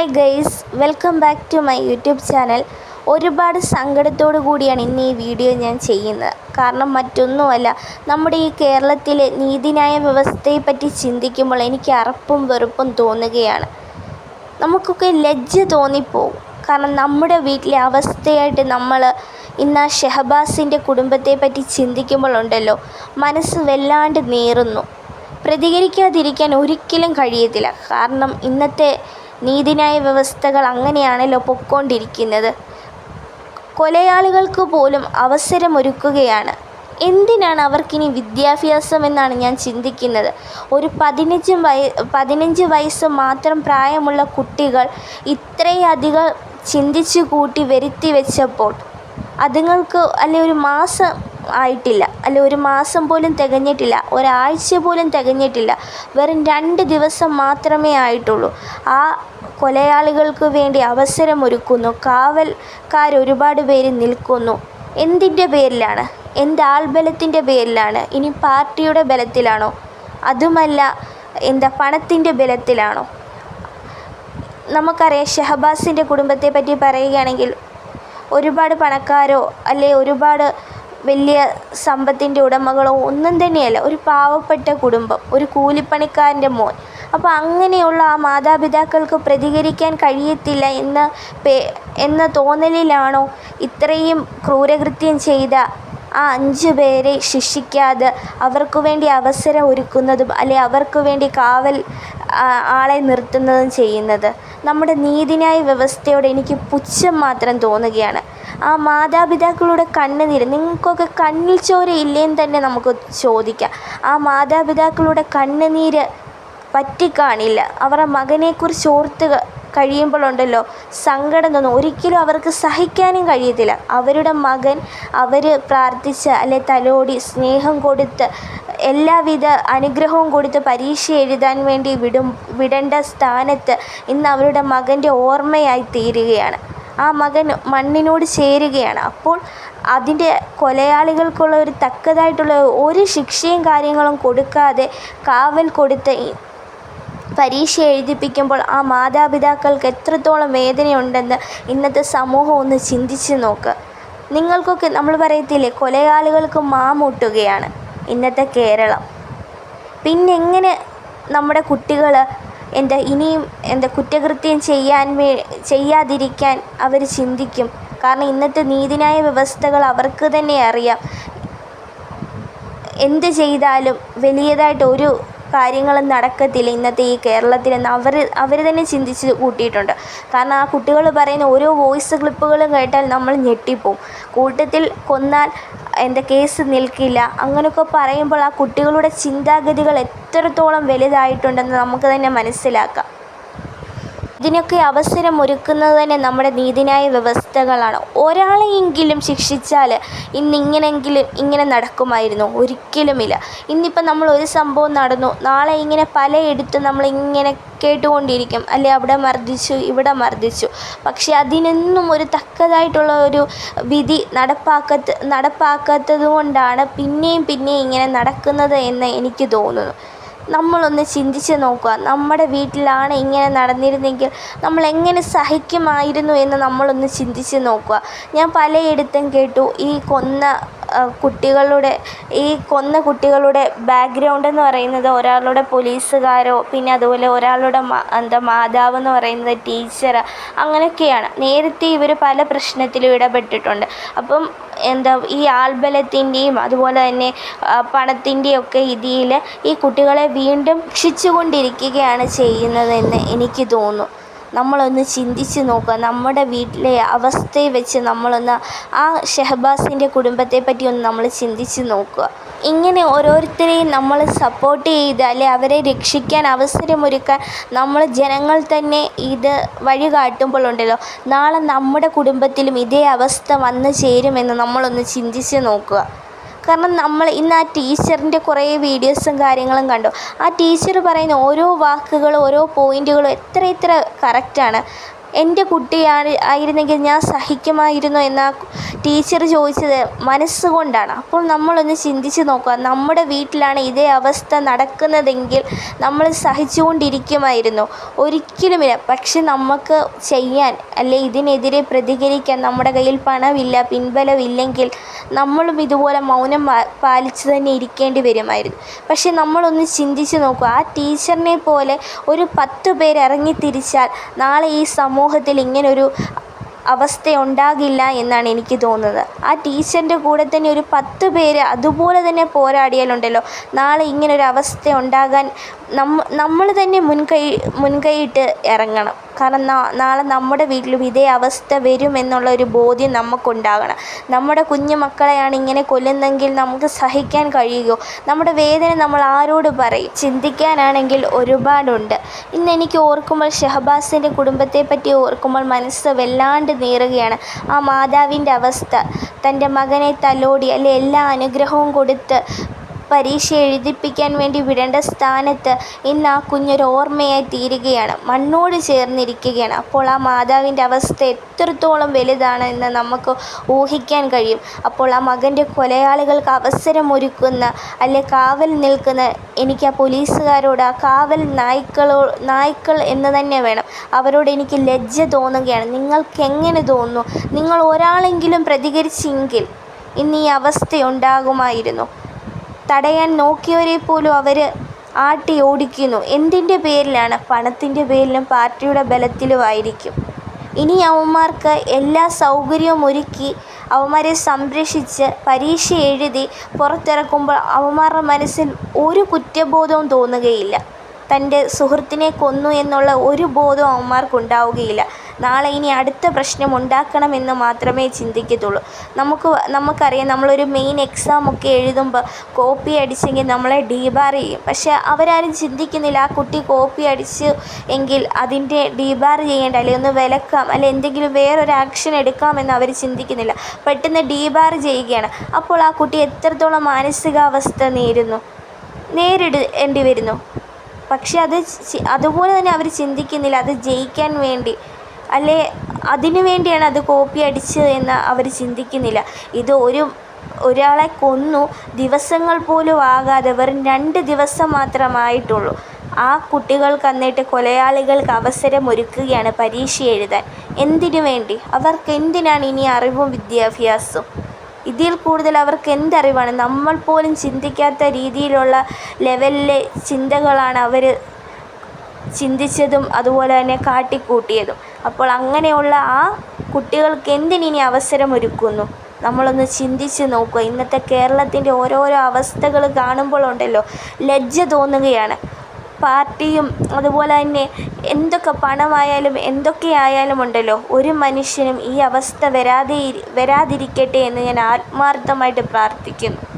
Hi guys welcome back to my YouTube channel ഒരുപാട് സങ്കടത്തോടു കൂടിയാണ് ഇന്ന് ഈ വീഡിയോ ഞാൻ ചെയ്യുന്നത്. കാരണം മറ്റൊന്നുമല്ല നമ്മുടെ ഈ കേരളത്തിലെ നീതിന്യായ വ്യവസ്ഥയെപ്പറ്റി ചിന്തിക്കുമ്പോൾ എനിക്ക് അറപ്പും വെറുപ്പും തോന്നുകയാണ്. നമുക്കൊക്കെ ലജ്ജ തോന്നിപ്പോവും. കാരണം നമ്മുടെ വീട്ടിലെ അവസ്ഥയായിട്ട് നമ്മൾ ഇന്ന് ആ ഷെഹബാസിന്റെ കുടുംബത്തെപ്പറ്റി ചിന്തിക്കുമ്പോഴുണ്ടല്ലോ മനസ്സ് വല്ലാണ്ട് നേറുന്നു. പ്രതികരിക്കാതിരിക്കാൻ ഒരിക്കലും കഴിയത്തില്ല. കാരണം ഇന്നത്തെ നീതിന്യായ വ്യവസ്ഥകൾ അങ്ങനെയാണല്ലോ പൊക്കോണ്ടിരിക്കുന്നത് കൊലയാളികൾക്ക് പോലും അവസരമൊരുക്കുകയാണ്. എന്തിനാണ് അവർക്കിനി വിദ്യാഭ്യാസം എന്നാണ് ഞാൻ ചിന്തിക്കുന്നത്. ഒരു പതിനഞ്ച് വയ പതിനഞ്ച് വയസ്സ് മാത്രം പ്രായമുള്ള കുട്ടികൾ ഇത്രയധികം ചിന്തിച്ചു കൂട്ടി വരുത്തി വെച്ചപ്പോൾ അതുങ്ങൾക്ക് അല്ലെ ഒരു മാസം ആയിട്ടില്ല. അല്ല ഒരു മാസം പോലും തികഞ്ഞിട്ടില്ല. ഒരാഴ്ച പോലും തികഞ്ഞിട്ടില്ല. വെറും രണ്ട് ദിവസം മാത്രമേ ആയിട്ടുള്ളൂ. ആ കൊലയാളികൾക്ക് വേണ്ടി അവസരമൊരുക്കുന്നു. കാവൽക്കാർ ഒരുപാട് പേര് നിൽക്കുന്നു. എന്തിന്റെ പേരിലാണ്? എന്ത് ആൾബലത്തിന്റെ പേരിലാണ്? ഇനി പാർട്ടിയുടെ ബലത്തിലാണോ? അതുമല്ല എന്താ പണത്തിന്റെ ബലത്തിലാണോ? നമുക്കറിയാം ഷഹബാസിന്റെ കുടുംബത്തെ പറ്റി പറയുകയാണെങ്കിൽ ഒരുപാട് പണക്കാരോ അല്ലെ ഒരുപാട് വലിയ സമ്പത്തിന്റെ ഉടമകളോ ഒന്നും തന്നെയല്ല. ഒരു പാവപ്പെട്ട കുടുംബം ഒരു കൂലിപ്പണിക്കാരന്റെ മോൻ. അപ്പോൾ അങ്ങനെയുള്ള ആ മാതാപിതാക്കൾക്ക് പ്രതികരിക്കാൻ കഴിയത്തില്ല എന്ന പേ എന്ന തോന്നലിലാണോ ഇത്രയും ക്രൂരകൃത്യം ചെയ്ത ആ അഞ്ച് പേരെ ശിക്ഷിക്കാതെ അവർക്ക് വേണ്ടി അവസരം ഒരുക്കുന്നതും അല്ലെ അവർക്ക് വേണ്ടി കാവൽ ആളെ നിർത്തുന്നതും ചെയ്യുന്നത്. നമ്മുടെ നീതിന്യായ വ്യവസ്ഥയോട് എനിക്ക് പുച്ഛം മാത്രം തോന്നുകയാണ്. ആ മാതാപിതാക്കളുടെ കണ്ണുനീര് നിങ്ങൾക്കൊക്കെ കണ്ണിൽ ചോര ഇല്ലേന്ന് തന്നെ നമുക്ക് ചോദിക്കാം. ആ മാതാപിതാക്കളുടെ കണ്ണുനീര് പറ്റിക്കാണില്ല. അവരുടെ മകനെക്കുറിച്ച് ഓർത്ത് കഴിയുമ്പോഴുണ്ടല്ലോ സങ്കടം തോന്നും. ഒരിക്കലും അവർക്ക് സഹിക്കാനും കഴിയത്തില്ല. അവരുടെ മകൻ അവർ പ്രാർത്ഥിച്ച അല്ലെ തലോടി സ്നേഹം കൊടുത്ത് എല്ലാവിധ അനുഗ്രഹവും കൊടുത്ത് പരീക്ഷ എഴുതാൻ വേണ്ടി വിടും വിടേണ്ട സ്ഥാനത്ത് ഇന്ന് അവരുടെ മകന്റെ ഓർമ്മയായി തീരുകയാണ്. ആ മകൻ മണ്ണിനോട് ചേരുകയാണ്. അപ്പോൾ അതിന്റെ കൊലയാളികൾക്കുള്ള ഒരു തക്കതായിട്ടുള്ള ഒരു ശിക്ഷയും കാര്യങ്ങളും കൊടുക്കാതെ കാവൽ കൊടുത്ത് പരീക്ഷ എഴുതിപ്പിക്കുമ്പോൾ ആ മാതാപിതാക്കൾക്ക് എത്രത്തോളം വേദനയുണ്ടെന്ന് ഇന്നത്തെ സമൂഹം ഒന്ന് ചിന്തിച്ച് നോക്ക്. നിങ്ങൾക്കൊക്കെ നമ്മൾ പറയത്തില്ലേ കൊലയാളികൾക്ക് മാമൂട്ടുകയാണ് ഇന്നത്തെ കേരളം. പിന്നെ എങ്ങനെ നമ്മുടെ കുട്ടികൾ എന്താ ഇനിയും എന്താ കുറ്റകൃത്യം ചെയ്യാൻ വേ ചെയ്യാതിരിക്കാൻ അവർ ചിന്തിക്കും. കാരണം ഇന്നത്തെ നീതിന്യായ വ്യവസ്ഥകൾ അവർക്ക് തന്നെ അറിയാം. എന്ത് ചെയ്താലും വലിയതായിട്ട് ഒരു കാര്യങ്ങളും നടക്കത്തില്ല ഇന്നത്തെ ഈ കേരളത്തിലെന്ന് അവർ അവർ തന്നെ ചിന്തിച്ച് കൂട്ടിയിട്ടുണ്ട്. കാരണം ആ കുട്ടികൾ പറയുന്ന ഓരോ വോയിസ് ക്ലിപ്പുകളും കേട്ടാൽ നമ്മൾ ഞെട്ടിപ്പോവും. കൂട്ടത്തിൽ കൊന്നാൽ എന്റെ കേസ് നിൽക്കില്ല. അങ്ങനെയൊക്കെ പറയുമ്പോൾ ആ കുട്ടികളുടെ ചിന്താഗതികൾ എത്രത്തോളം വലുതായിട്ടുണ്ടെന്ന് നമുക്ക് തന്നെ മനസ്സിലാക്കാം. ഇതിനൊക്കെ അവസരം ഒരുക്കുന്നത് തന്നെ നമ്മുടെ നീതിന്യായ വ്യവസ്ഥകളാണ്. ഒരാളെയെങ്കിലും ശിക്ഷിച്ചാൽ ഇന്നിങ്ങനെങ്കിലും ഇങ്ങനെ നടക്കുമായിരുന്നു. ഒരിക്കലുമില്ല. ഇന്നിപ്പം നമ്മൾ ഒരു സംഭവം നടന്നു. നാളെ ഇങ്ങനെ പലയിടത്തും നമ്മളിങ്ങനെ കേട്ടുകൊണ്ടിരിക്കും. അല്ലെ അവിടെ മർദ്ദിച്ചു ഇവിടെ മർദ്ദിച്ചു. പക്ഷേ അതിനൊന്നും ഒരു തക്കതായിട്ടുള്ള ഒരു വിധി നടപ്പാക്കത്ത് നടപ്പാക്കാത്തത് കൊണ്ടാണ് പിന്നെയും പിന്നെയും ഇങ്ങനെ നടക്കുന്നത് എന്ന് എനിക്ക് തോന്നുന്നു. നമ്മളൊന്ന് ചിന്തിച്ച് നോക്കുക. നമ്മുടെ വീട്ടിലാണ് ഇങ്ങനെ നടന്നിരുന്നെങ്കിൽ നമ്മൾ എങ്ങനെ സഹിക്കുമായിരുന്നു എന്ന് നമ്മളൊന്ന് ചിന്തിച്ച് നോക്കുക. ഞാൻ പലയിടത്തും കേട്ടു ഈ കൊന്ന കുട്ടികളുടെ ഈ കൊന്ന കുട്ടികളുടെ ബാക്ക്ഗ്രൗണ്ട് എന്ന് പറയുന്നത് ഒരാളുടെ പോലീസുകാരോ പിന്നെ അതുപോലെ ഒരാളുടെ എന്താ മാതാവ് എന്ന് പറയുന്നത് ടീച്ചർ അങ്ങനെയൊക്കെയാണ്. നേരത്തെ ഇവർ പല പ്രശ്നത്തിലും ഇടപെട്ടിട്ടുണ്ട്. അപ്പം എന്താ ഈ ആൾബലത്തിന്റെയും അതുപോലെ തന്നെ പണത്തിന്റെയൊക്കെ ഇതിൽ ഈ കുട്ടികളെ വീണ്ടും ശിക്ഷിച്ചുകൊണ്ടിരിക്കുകയാണ് ചെയ്യുന്നതെന്ന് എനിക്ക് തോന്നുന്നു. നമ്മളൊന്ന് ചിന്തിച്ച് നോക്കുക. നമ്മുടെ വീട്ടിലെ അവസ്ഥയെ വെച്ച് നമ്മളൊന്ന് ആ ഷെഹബാസിന്റെ കുടുംബത്തെ പറ്റി ഒന്ന് നമ്മൾ ചിന്തിച്ച് നോക്കുക. ഇങ്ങനെ ഓരോരുത്തരെയും നമ്മൾ സപ്പോർട്ട് ചെയ്ത് അല്ലെ അവരെ രക്ഷിക്കാൻ അവസരമൊരുക്കാൻ നമ്മൾ ജനങ്ങൾ തന്നെ ഇത് വഴി കാട്ടുമ്പോഴുണ്ടല്ലോ നാളെ നമ്മുടെ കുടുംബത്തിലും ഇതേ അവസ്ഥ വന്നു ചേരുമെന്ന് നമ്മളൊന്ന് ചിന്തിച്ച് നോക്കുക. കാരണം നമ്മൾ ഇന്ന് ആ ടീച്ചറിന്റെ കുറേ വീഡിയോസും കാര്യങ്ങളും കണ്ടു. ആ ടീച്ചർ പറയുന്ന ഓരോ വാക്കുകളും ഓരോ പോയിന്റുകളും എത്ര എത്ര കറക്റ്റാണ് എന്റെ കുട്ടിയാണ് ആയിരുന്നെങ്കിൽ ഞാൻ സഹിക്കുമായിരുന്നു എന്ന് ടീച്ചർ ചോദിച്ചത് മനസ്സുകൊണ്ടാണ്. അപ്പോൾ നമ്മളൊന്ന് ചിന്തിച്ച് നോക്കുക. നമ്മുടെ വീട്ടിലാണ് ഇതേ അവസ്ഥ നടക്കുന്നതെങ്കിൽ നമ്മൾ സഹിച്ചുകൊണ്ടിരിക്കുമായിരുന്നു. ഒരിക്കലുമില്ല. പക്ഷെ നമുക്ക് ചെയ്യാൻ അല്ലെ ഇതിനെതിരെ പ്രതികരിക്കാൻ നമ്മുടെ കയ്യിൽ പണമില്ല പിൻബലമില്ലെങ്കിൽ നമ്മളും ഇതുപോലെ മൗനം പാലിച്ചു തന്നെ ഇരിക്കേണ്ടി വരുമായിരുന്നു. പക്ഷെ നമ്മളൊന്ന് ചിന്തിച്ച് നോക്കുക. ആ ടീച്ചറിനെ പോലെ ഒരു പത്ത് പേര് ഇറങ്ങി തിരിച്ചാൽ നാളെ ഈ സമൂഹത്തിൽ ഇങ്ങനൊരു അവസ്ഥ ഉണ്ടാകില്ല എന്നാണ് എനിക്ക് തോന്നുന്നത്. ആ ടീച്ചറിന്റെ കൂടെ തന്നെ ഒരു പത്ത് പേര് അതുപോലെ തന്നെ പോരാടിയാലുണ്ടല്ലോ. നാളെ ഇങ്ങനൊരു അവസ്ഥ ഉണ്ടാകാൻ നമ്മ നമ്മൾ തന്നെ മുൻകൈ മുൻകൈയിട്ട് ഇറങ്ങണം. കാരണം നാളെ നമ്മുടെ വീട്ടിലും ഇതേ അവസ്ഥ വരുമെന്നുള്ള ഒരു ബോധ്യം നമുക്കുണ്ടാകണം. നമ്മുടെ കുഞ്ഞു മക്കളെയാണ് ഇങ്ങനെ കൊല്ലുന്നതെങ്കിൽ നമുക്ക് സഹിക്കാൻ കഴിയുമോ? നമ്മുടെ വേദന നമ്മൾ ആരോട് പറയും? ചിന്തിക്കാനാണെങ്കിൽ ഒരുപാടുണ്ട്. ഇന്ന് എനിക്ക് ഓർക്കുമ്പോൾ ഷഹബാസിന്റെ കുടുംബത്തെ പറ്റി ഓർക്കുമ്പോൾ മനസ്സ് വല്ലാണ്ട് നീറുകയാണ്. ആ മാതാവിന്റെ അവസ്ഥ തന്റെ മകനെ തലോടി അല്ലെ എല്ലാ അനുഗ്രഹവും കൊടുത്ത് പരീക്ഷ എഴുതിപ്പിക്കാൻ വേണ്ടി വിടേണ്ട സ്ഥാനത്ത് ഇന്ന് ആ കുഞ്ഞൊരു ഓർമ്മയായി തീരുകയാണ്. മണ്ണോട് ചേർന്നിരിക്കുകയാണ്. അപ്പോൾ ആ മാതാവിന്റെ അവസ്ഥ എത്രത്തോളം വലുതാണ് എന്ന് നമുക്ക് ഊഹിക്കാൻ കഴിയും. അപ്പോൾ ആ മകന്റെ കൊലയാളികൾക്ക് അവസരം ഒരുക്കുന്ന അല്ലെ കാവൽ നിൽക്കുന്ന എനിക്ക് ആ പോലീസുകാരോട് ആ കാവൽ നായ്ക്കളോ നായ്ക്കൾ എന്ന് തന്നെ വേണം. അവരോട് എനിക്ക് ലജ്ജ തോന്നുകയാണ്. നിങ്ങൾക്ക് എങ്ങനെ തോന്നുന്നു? നിങ്ങൾ ഒരാളെങ്കിലും പ്രതികരിച്ചെങ്കിൽ ഇന്ന് ഈ അവസ്ഥയുണ്ടാകുമായിരുന്നു തടയാൻ നോക്കിയവരെ പോലും അവർ ആട്ടി ഓടിക്കുന്നു. എന്തിന്റെ പേരിലാണ്? പണത്തിന്റെ പേരിലും പാർട്ടിയുടെ ബലത്തിലുമായിരിക്കും. ഇനി അവന്മാർക്ക് എല്ലാ സൗകര്യവും ഒരുക്കി അവന്മാരെ സംരക്ഷിച്ച് പരീക്ഷ എഴുതി പുറത്തിറക്കുമ്പോൾ അവന്മാരുടെ മനസ്സിൽ ഒരു കുറ്റബോധവും തോന്നുകയില്ല. തന്റെ സുഹൃത്തിനെ കൊന്നു എന്നുള്ള ഒരു ബോധവും അവന്മാർക്കുണ്ടാവുകയില്ല. നാളെ ഇനി അടുത്ത പ്രശ്നം ഉണ്ടാക്കണമെന്ന് മാത്രമേ ചിന്തിക്കത്തുള്ളൂ. നമുക്ക് നമുക്കറിയാം നമ്മളൊരു മെയിൻ എക്സാം ഒക്കെ എഴുതുമ്പോൾ കോപ്പി അടിച്ചെങ്കിൽ നമ്മളെ ഡീബാർ ചെയ്യും. പക്ഷേ അവരാരും ചിന്തിക്കുന്നില്ല ആ കുട്ടി കോപ്പി അടിച്ച് എങ്കിൽ അതിന്റെ ഡീബാർ ചെയ്യേണ്ട അല്ലെങ്കിൽ ഒന്ന് വിലക്കാം അല്ലെ എന്തെങ്കിലും വേറൊരു ആക്ഷൻ എടുക്കാമെന്ന് അവർ ചിന്തിക്കുന്നില്ല. പെട്ടെന്ന് ഡീബാർ ചെയ്യുകയാണ്. അപ്പോൾ ആ കുട്ടി എത്രത്തോളം മാനസികാവസ്ഥ നേരുന്നു? നേരിടേണ്ടി വരുന്നു പക്ഷെ അത് അതുപോലെ തന്നെ അവർ ചിന്തിക്കുന്നില്ല അത് ജയിക്കാൻ വേണ്ടി. അല്ലെ? അതിനു വേണ്ടിയാണ് അത് കോപ്പി അടിച്ചത് എന്ന് അവർ ചിന്തിക്കുന്നില്ല. ഇത് ഒരു ഒരാളെ കൊന്നു ദിവസങ്ങൾ പോലും ആകാതെ വെറും രണ്ട് ദിവസം മാത്രമായിട്ടുള്ളൂ. ആ കുട്ടികൾക്ക് എന്നിട്ട് കൊലയാളികൾക്ക് അവസരം ഒരുക്കുകയാണ് പരീക്ഷ എഴുതാൻ. എന്തിനു വേണ്ടി? അവർക്ക് എന്തിനാണ് ഇനി അറിവും വിദ്യാഭ്യാസവും? ഇതിൽ കൂടുതൽ അവർക്ക് എന്തറിവാണ്? നമ്മൾ പോലും ചിന്തിക്കാത്ത രീതിയിലുള്ള ലെവലിലെ ചിന്തകളാണ് അവർ ചിന്തിച്ചതും അതുപോലെ തന്നെ കാട്ടിക്കൂട്ടിയതും. അപ്പോൾ അങ്ങനെയുള്ള ആ കുട്ടികൾക്ക് എന്തിനി അവസരം ഒരുക്കുന്നു നമ്മളൊന്ന് ചിന്തിച്ച് നോക്കുക. ഇന്നത്തെ കേരളത്തിന്റെ ഓരോരോ അവസ്ഥകൾ കാണുമ്പോഴുണ്ടല്ലോ ലജ്ജ തോന്നുകയാണ്. പാർട്ടിയും അതുപോലെ തന്നെ എന്തൊക്കെ പണമായാലും എന്തൊക്കെ ആയാലും ഉണ്ടല്ലോ ഒരു മനുഷ്യനും ഈ അവസ്ഥ വരാതെ വരാതിരിക്കട്ടെ എന്ന് ഞാൻ ആത്മാർത്ഥമായിട്ട് പ്രാർത്ഥിക്കുന്നു.